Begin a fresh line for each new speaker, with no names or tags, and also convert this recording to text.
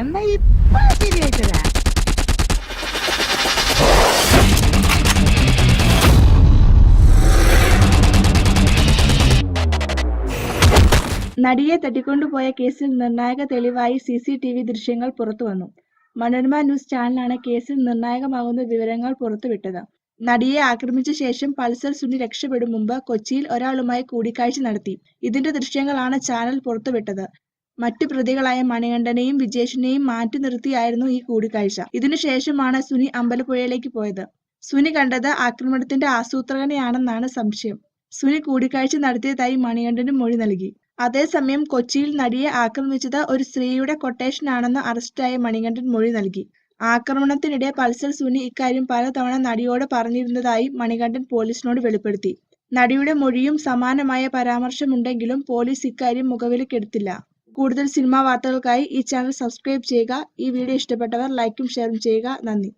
എന്നാ ഇപ്പൊ ശരിയായിട്ടതാ
നടിയെ തട്ടിക്കൊണ്ടുപോയ കേസിൽ നിർണായക തെളിവായി സി സി ടി വി ദൃശ്യങ്ങൾ പുറത്തുവന്നു മനോരമ ന്യൂസ് ചാനലാണ് കേസിൽ നിർണായകമാകുന്ന വിവരങ്ങൾ പുറത്തുവിട്ടത്. നടിയെ ആക്രമിച്ച ശേഷം പൾസർ സുനി രക്ഷപ്പെടും മുമ്പ് കൊച്ചിയിൽ ഒരാളുമായി കൂടിക്കാഴ്ച നടത്തി. ഇതിന്റെ ദൃശ്യങ്ങളാണ് ചാനൽ പുറത്തുവിട്ടത്. മറ്റു പ്രതികളായ മണികണ്ഠനെയും വിജേഷിനെയും മാറ്റി നിർത്തിയായിരുന്നു ഈ കൂടിക്കാഴ്ച. ഇതിനുശേഷമാണ് സുനി അമ്പലപ്പുഴയിലേക്ക് പോയത്. സുനി കണ്ടത് ആക്രമണത്തിന്റെ ആസൂത്രകനെയാണെന്നാണ് സംശയം. സുനി കൂടിക്കാഴ്ച നടത്തിയതായി മണികണ്ഠനും മൊഴി നൽകി. അതേസമയം കൊച്ചിയിൽ നടിയെ ആക്രമിച്ചത് ഒരു സ്ത്രീയുടെ കൊട്ടേഷനാണെന്ന് അറസ്റ്റായ മണികണ്ഠൻ മൊഴി നൽകി. ആക്രമണത്തിനിടെ പൾസർ സുനി ഇക്കാര്യം പലതവണ നടിയോട് പറഞ്ഞിരുന്നതായി മണികണ്ഠൻ പോലീസിനോട് വെളിപ്പെടുത്തി. നടിയുടെ മൊഴിയും സമാനമായ പരാമർശമുണ്ടെങ്കിലും പോലീസ് ഇക്കാര്യം മുഖവിലക്കെടുത്തില്ല. കൂടുതൽ സിനിമാ വാർത്തകൾക്കായി ഈ ചാനൽ സബ്സ്ക്രൈബ് ചെയ്യുക. ഈ വീഡിയോ ഇഷ്ടപ്പെട്ടവർ ലൈക്കും ഷെയറും ചെയ്യുക. നന്ദി.